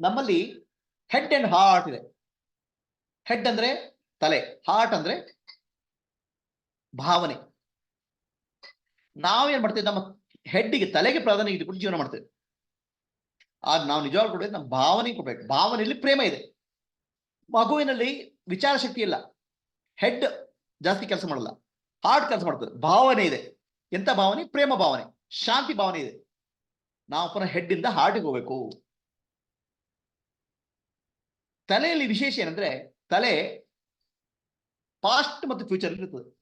ನಮ್ಮಲ್ಲಿ head and heart ಇದೆ. Head ಅಂದ್ರೆ ತಲೆ ಹಾರ್ಟ್ ಅಂದ್ರೆ ಭಾವನೆ. ನಾವೇನ್ ಮಾಡ್ತೇವೆ? ನಮ್ಮ ಹೆಡ್ಡಿಗೆ ತಲೆಗೆ ಪ್ರಾಧಾನ್ಯ ಇಟ್ಟುಕೊಂಡು ಜೀವನ ಮಾಡ್ತೇವೆ. ಆಗ ನಾವು ನಿಜವಾಗ್ಲೂ ಕೊಡಬೇಕು ನಮ್ಮ ಭಾವನೆ ಕೊಡ್ಬೇಕು. ಭಾವನೆಯಲ್ಲಿ ಪ್ರೇಮ ಇದೆ. ಮಗುವಿನಲ್ಲಿ ವಿಚಾರ ಶಕ್ತಿ ಇಲ್ಲ. ಹೆಡ್ ಜಾಸ್ತಿ ಕೆಲಸ ಮಾಡಲ್ಲ. ಹಾರ್ಟ್ ಕೆಲಸ ಮಾಡ್ತದೆ. ಭಾವನೆ ಇದೆ. ಎಂತ ಭಾವನೆ? ಪ್ರೇಮ ಭಾವನೆ. ಶಾಂತಿ ಭಾವನೆ ಇದೆ. ನಾವು ಪುನಃ ಹೆಡ್ ಇಂದ ಹಾರ್ಟ್ಗೆ ಹೋಗ್ಬೇಕು. ತಲೆಯಲ್ಲಿ ವಿಶೇಷ ಏನಂದ್ರೆ ತಲೆ ಪಾಸ್ಟ್ ಮತ್ತು ಫ್ಯೂಚರ್ ಇರುತ್ತದೆ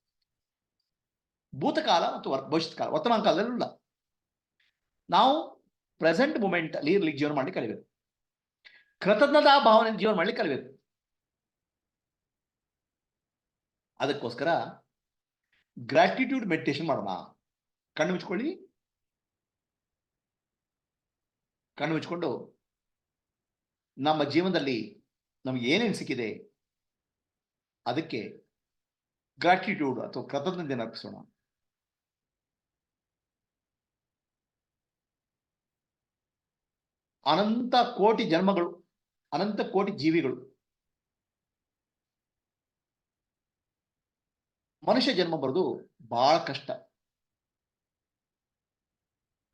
ಭೂತಕಾಲ ಮತ್ತು ಭವಿಷ್ಯ ಕಾಲ ವರ್ತಮಾನ ಕಾಲದಲ್ಲಿ ಇಲ್ಲ. ನಾವು ಪ್ರೆಸೆಂಟ್ ಮೂಮೆಂಟ್ ಅಲ್ಲಿ ಇರ್ಲಿಕ್ಕೆ ಜೀವನ ಮಾಡ್ಲಿಕ್ಕೆ ಕಲಿಬೇಕು. ಕೃತಜ್ಞತಾ ಭಾವನೆ ಜೀವನ ಮಾಡ್ಲಿಕ್ಕೆ ಕಲಿಬೇಕು. ಅದಕ್ಕೋಸ್ಕರ ಗ್ರಾಟಿಟ್ಯೂಡ್ ಮೆಡಿಟೇಷನ್ ಮಾಡೋಣ. ಕಣ್ಣು ಮುಚ್ಕೊಳ್ಳಿ. ಕಣ್ಣು ಮುಚ್ಕೊಂಡು ನಮ್ಮ ಜೀವನದಲ್ಲಿ ನಮ್ಗೆ ಏನೇನು ಸಿಕ್ಕಿದೆ? ಅದಕ್ಕೆ ಗ್ರಾಟಿಟ್ಯೂಡ್ ಅಥವಾ ಕೃತಜ್ಞತೆ ಅರ್ಪಿಸೋಣ. ಅನಂತ ಕೋಟಿ ಜನ್ಮಗಳು, ಅನಂತ ಕೋಟಿ ಜೀವಿಗಳು. ಮನುಷ್ಯ ಜನ್ಮ ಬರೋದು ಬಹಳ ಕಷ್ಟ.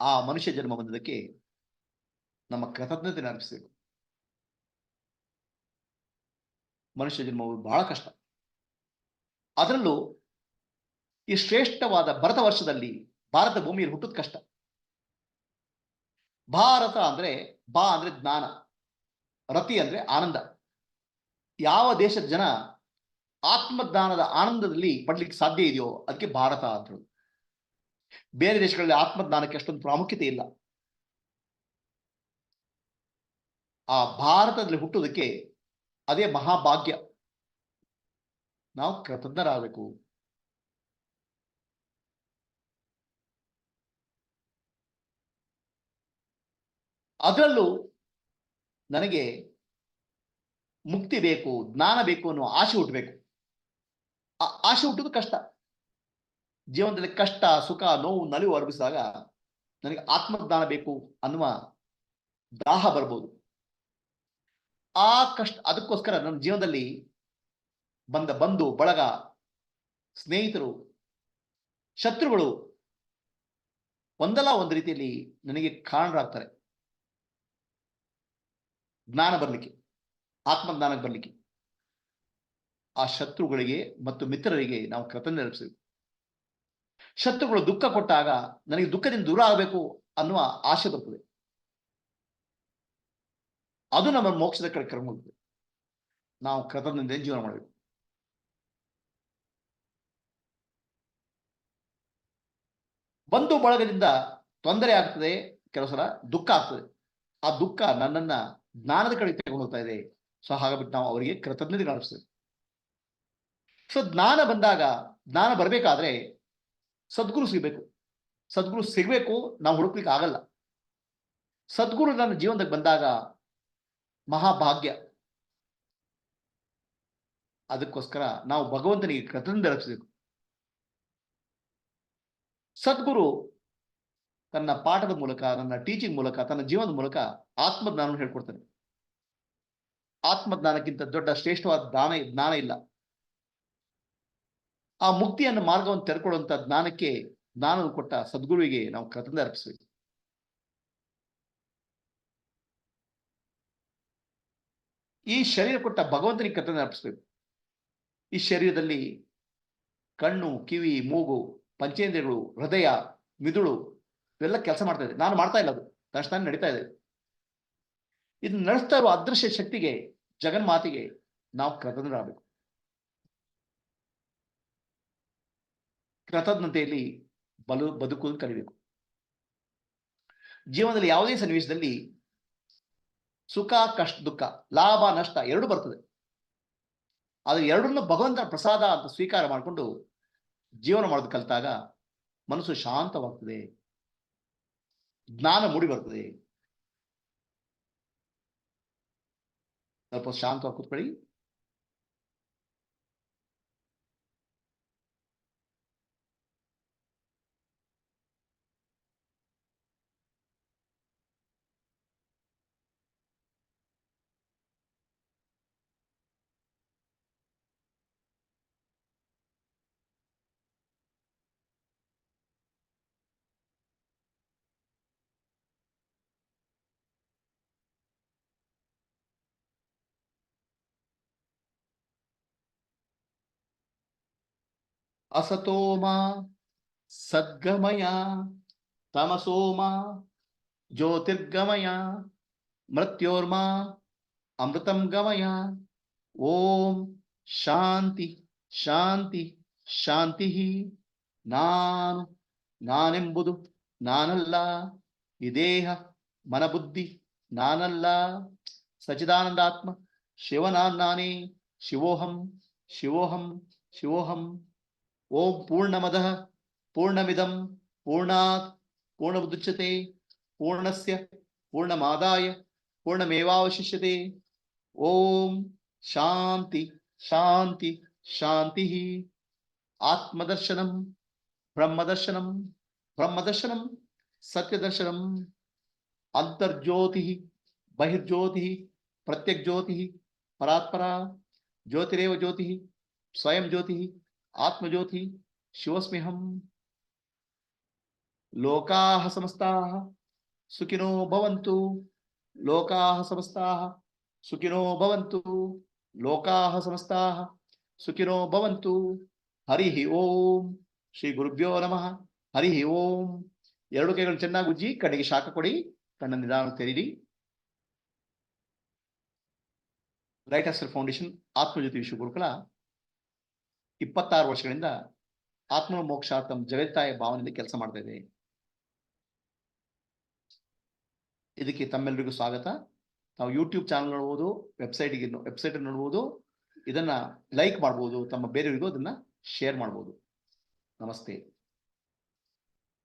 ಆ ಮನುಷ್ಯ ಜನ್ಮ ಬಂದದಕ್ಕೆ ನಮ್ಮ ಕೃತಜ್ಞತೆ ಅರ್ಪಿಸಬೇಕು. ಮನುಷ್ಯ ಜನ್ಮವು ಬಹಳ ಕಷ್ಟ. ಅದರಲ್ಲೂ ಈ ಶ್ರೇಷ್ಠವಾದ ಭರತ ವರ್ಷದಲ್ಲಿ ಭಾರತ ಭೂಮಿಯಲ್ಲಿ ಹುಟ್ಟುದು ಕಷ್ಟ. ಭಾರತ ಅಂದ್ರೆ ಬಾ ಅಂದ್ರೆ ಜ್ಞಾನ, ರತಿ ಅಂದ್ರೆ ಆನಂದ. ಯಾವ ದೇಶದ ಜನ ಆತ್ಮಜ್ಞಾನದ ಆನಂದದಲ್ಲಿ ಪಡ್ಲಿಕ್ಕೆ ಸಾಧ್ಯ ಇದೆಯೋ ಅದಕ್ಕೆ ಭಾರತ ಅಂತ ಬೇರೆ ದೇಶಗಳಲ್ಲಿ ಆತ್ಮಜ್ಞಾನಕ್ಕೆ ಅಷ್ಟೊಂದು ಪ್ರಾಮುಖ್ಯತೆ ಇಲ್ಲ. ಆ ಭಾರತದಲ್ಲಿ ಹುಟ್ಟುವುದಕ್ಕೆ ಅದೇ ಮಹಾಭಾಗ್ಯ. ನಾವು ಕೃತಜ್ಞರಾಗಬೇಕು. ಅದರಲ್ಲೂ ನನಗೆ ಮುಕ್ತಿ ಬೇಕು, ಜ್ಞಾನ ಬೇಕು ಅನ್ನೋ ಆಸೆ ಹುಟ್ಟಬೇಕು. ಆ ಆಸೆ ಹುಟ್ಟುದು ಕಷ್ಟ. ಜೀವನದಲ್ಲಿ ಕಷ್ಟ, ಸುಖ, ನೋವು, ನಲಿವು ಅರ್ಪಿಸಿದಾಗ ನನಗೆ ಆತ್ಮಜ್ಞಾನ ಬೇಕು ಅನ್ನುವ ದಾಹ ಬರ್ಬೋದು. ಆ ಕಷ್ಟ ಅದಕ್ಕೋಸ್ಕರ ನನ್ನ ಜೀವನದಲ್ಲಿ ಬಂದ ಬಂಧು, ಬಳಗ, ಸ್ನೇಹಿತರು, ಶತ್ರುಗಳು ಒಂದಲ್ಲ ಒಂದು ರೀತಿಯಲ್ಲಿ ನನಗೆ ಕಾರಣರಾಗ್ತಾರೆ. ಜ್ಞಾನ ಬರಲಿಕ್ಕೆ ಆತ್ಮಜ್ಞಾನಕ್ಕೆ ಬರಲಿಕ್ಕೆ. ಆ ಶತ್ರುಗಳಿಗೆ ಮತ್ತು ಮಿತ್ರರಿಗೆ ನಾವು ಕೃತಜ್ಞ ಅರ್ಪಿಸಬೇಕು. ಶತ್ರುಗಳು ದುಃಖ ಕೊಟ್ಟಾಗ ನನಗೆ ದುಃಖದಿಂದ ದೂರ ಆಗಬೇಕು ಅನ್ನುವ ಆಸೆ ಬರ್ತದೆ. ಅದು ನಮ್ಮ ಮೋಕ್ಷದ ಕಡೆ ಕರ್ಮ ಹೋಗ್ತದೆ. ನಾವು ಕೃತಜ್ಞತೆ ಜೀವನ ಮಾಡಬೇಕು. ಬಂಧು ಬಳಗದಿಂದ ತೊಂದರೆ ಆಗ್ತದೆ, ಕೆಲವು ಸಲ ದುಃಖ ಆಗ್ತದೆ. ಆ ದುಃಖ ನನ್ನನ್ನ ಜ್ಞಾನದ ಕಡೆ ತೆಗೆದುಕೊಂಡು ಹೋಗ್ತಾ ಇದೆ. ಸೊ ಹಾಗಾಗ್ಬಿಟ್ಟು ನಾವು ಅವರಿಗೆ ಕೃತಜ್ಞತೆ ಕಾಣಿಸ್ತೇವೆ. ಸೊ ಜ್ಞಾನ ಬಂದಾಗ ಜ್ಞಾನ ಬರಬೇಕಾದ್ರೆ ಸದ್ಗುರು ಸಿಗಬೇಕು. ಸದ್ಗುರು ಸಿಗಬೇಕು, ನಾವು ಹುಡುಕ್ಲಿಕ್ಕೆ ಆಗಲ್ಲ. ಸದ್ಗುರು ನನ್ನ ಜೀವನದಾಗ ಬಂದಾಗ ಮಹಾಭಾಗ್ಯ. ಅದಕ್ಕೋಸ್ಕರ ನಾವು ಭಗವಂತನಿಗೆ ಕೃತಜ್ಞತೆ ರಚಿಸಬೇಕು ಸದ್ಗುರು ತನ್ನ ಪಾಠದ ಮೂಲಕ ನನ್ನ ಟೀಚಿಂಗ್ ಮೂಲಕ, ತನ್ನ ಜೀವನದ ಮೂಲಕ ಆತ್ಮಜ್ಞಾನವನ್ನು ಹೇಳ್ಕೊಡ್ತಾನೆ. ಆತ್ಮಜ್ಞಾನಕ್ಕಿಂತ ದೊಡ್ಡ ಶ್ರೇಷ್ಠವಾದ ದಾನ, ಜ್ಞಾನ ಇಲ್ಲ. ಆ ಮುಕ್ತಿಯನ್ನು ಮಾರ್ಗವನ್ನು ತೆರೆಕೊಳ್ಳುವಂತ ಜ್ಞಾನಕ್ಕೆ ಜ್ಞಾನವನ್ನು ಕೊಟ್ಟ ಸದ್ಗುರುವಿಗೆ ನಾವು ಕೃತಜ್ಞ ಅರ್ಪಿಸಬೇಕು. ಈ ಶರೀರ ಕೊಟ್ಟ ಭಗವಂತನಿಗೆ ಕೃತಜ್ಞ ಅರ್ಪಿಸ್ಬೇಕು ಈ ಶರೀರದಲ್ಲಿ ಕಣ್ಣು, ಕಿವಿ, ಮೂಗು, ಪಂಚೇಂದ್ರಿಯಗಳು, ಹೃದಯ, ಮಿದುಳು ಇವೆಲ್ಲ ಕೆಲಸ ಮಾಡ್ತಾ ಇದೆ. ನಾನು ಮಾಡ್ತಾ ಇಲ್ಲ ಅದು. ತಕ್ಷಣ ನಡೀತಾ ಇದೆ. ಇದು ನಡೆಸ್ತಾ ಇರುವ ಅದೃಶ್ಯ ಶಕ್ತಿಗೆ, ಜಗನ್ಮಾತಿಗೆ ನಾವು ಕೃತಜ್ಞರಾಗಬೇಕು. ಕೃತಜ್ಞತೆಯಲ್ಲಿ ಬಲು ಬದುಕುವುದು ಕಲಿಬೇಕು. ಜೀವನದಲ್ಲಿ ಯಾವುದೇ ಸನ್ನಿವೇಶದಲ್ಲಿ ಸುಖ, ಕಷ್ಟ, ದುಃಖ, ಲಾಭ, ನಷ್ಟ ಎರಡು ಬರ್ತದೆ. ಅದು ಎರಡನ್ನು ಭಗವಂತನ ಪ್ರಸಾದ ಅಂತ ಸ್ವೀಕಾರ ಮಾಡಿಕೊಂಡು ಜೀವನ ಮಾಡೋದು ಕಲಿತಾಗ ಮನಸ್ಸು ಶಾಂತವಾಗ್ತದೆ. ಜ್ಞಾನ ಮೂಡಿ ಬರ್ತದೆ. ಸ್ವಲ್ಪ ಶಾಂತವಾಗಿ ಕೂತ್ಕೊಳ್ಳಿ. అసతోమా సద్గమయ తమసోమా జ్యోతిర్గమయ మృత్యోర్మా అమృతం గమయ ఓం శాంతి శాంతి శాంతి నాను నానెంబుదు నానల్లా ఇదేహ మన బుద్ధి నానల్ల సచిదానందాత్మ శివనాన్నానే శివోహం శివోహం శివోహం ओम पूर्णमद पूर्णमिदम पूर्णात्, पूर्णमुदुच्यते, पूर्णस्य, पूर्णमादाय, पूर्णमेवावशिष्यते। ओम शांति शांति शांति। आत्मदर्शन, ब्रह्मदर्शन ब्रह्मदर्शन, सत्यदर्शन अंतर्ज्योति बहिर्ज्योति प्रत्यक् ज्योति परात्परा, ज्योतिरव ज्योति, स्वयं ज्योति ಜ್ಯೋತಿ ಆತ್ಮಜ್ಯೋತಿ ಶಿವಸ್ಮ್ಯಹಂ ಲೋಕಾಹ ಸಮಸ್ತಾಃ ಸುಖಿನೋ ಭವಂತು ಲೋಕಾಹ ಸಮಸ್ತಾಃ ಸುಖಿನೋ ಭವಂತು ಲೋಕಾಹ ಸಮಸ್ತಾಃ ಸುಖಿನೋ ಭವಂತು ಹರಿ ಓಂ ಶ್ರೀ ಗುರುಭ್ಯೋ ನಮಃ ಹರಿ ಓಂ ಎರಡು ಕೈಗಳು ಚೆನ್ನಾಗಿ ಉಜ್ಜಿ ಕಣ್ಣಿಗೆ ಶಾಖ ಕೊಡಿ ಕಣ್ಣ ನಿಧಾನ ತೆರೀರಿ right Aster foundation Atmajyoti Vishwa Gurukula ಇಪ್ಪತ್ತಾರು ವರ್ಷಗಳಿಂದ ಆತ್ಮ ಮೋಕ್ಷಾರ್ಥಂ ಜಗತ್ತಾಯ ಭಾವನೆಯಿಂದ ಕೆಲಸ ಮಾಡ್ತಾ ಇದೆ. ಇದಕ್ಕೆ ತಮ್ಮೆಲ್ಲರಿಗೂ ಸ್ವಾಗತ. ನಾವು ಯೂಟ್ಯೂಬ್ ಚಾನಲ್ ನೋಡ್ಬೋದು ವೆಬ್ಸೈಟ್ಗೆ ವೆಬ್ಸೈಟ್ ನೋಡ್ಬೋದು. ಇದನ್ನ ಲೈಕ್ ಮಾಡ್ಬೋದು, ತಮ್ಮ ಬೇರೆಯವರಿಗೂ ಅದನ್ನ ಶೇರ್ ಮಾಡ್ಬೋದು. ನಮಸ್ತೆ.